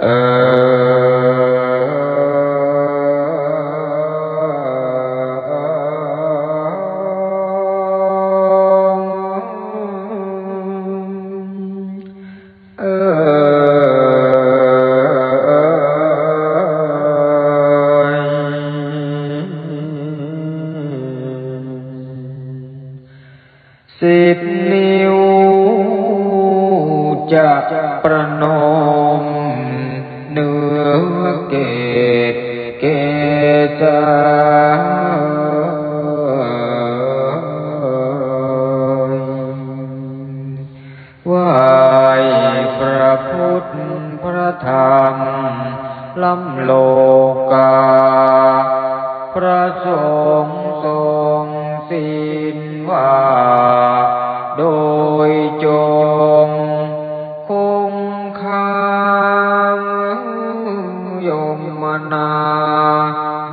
Sit niu jak pranoh ไหวายพระพุทธพระธรรมล้ำโลกา พระสงฆ์ทรงสินว่า โดยจงคงคายมมนา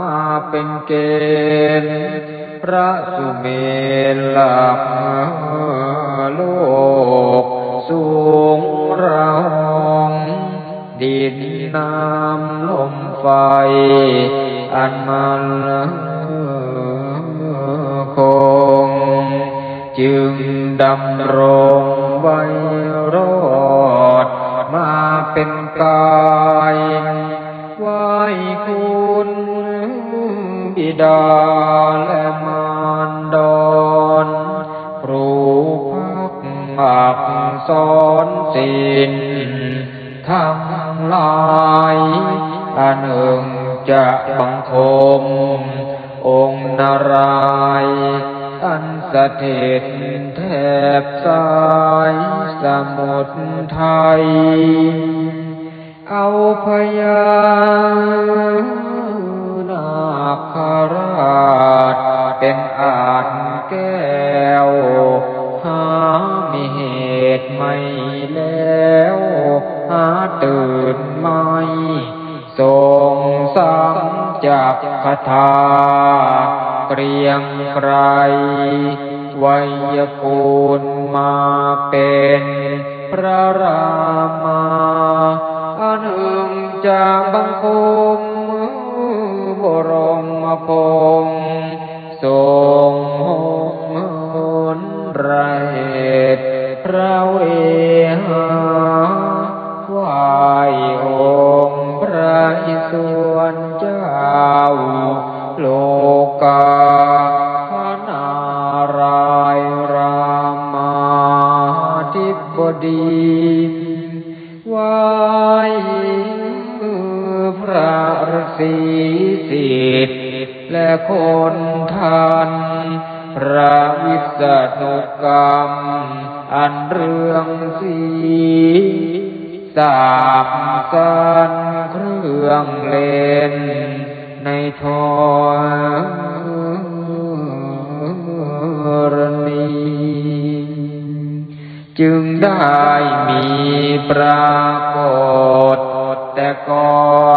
มาเป็นเกณฑ์ พระสุเมรหลักโลก น้ำลมไฟ อันมันคง จึงดำรงไว้รอด มาเป็นกายไหว้คุณบิดาและมารดอนครูพักอักสอนศิลทั้ง หลายอันหนึ่งจะบังคม องค์นารายอันสถิตแทบสายสมุทรไทย เอาพญานาคราชเป็นอาจแก้ว หามีเหตุไม่แล้ว หาตื่นไม่ทรงสังจากคาถาเกรียงไกรไวยกูลมาเป็นพระรามาอันหนึ่งจะบังคมบรมพงทรงหงนไร ไหวพระฤาษีสิทธิ์และคนทันพระวิษณุกรรม อันเรื่องสีสาบสันเครื่องเล่นในทร ได้มีปรากฏ แต่ก่อน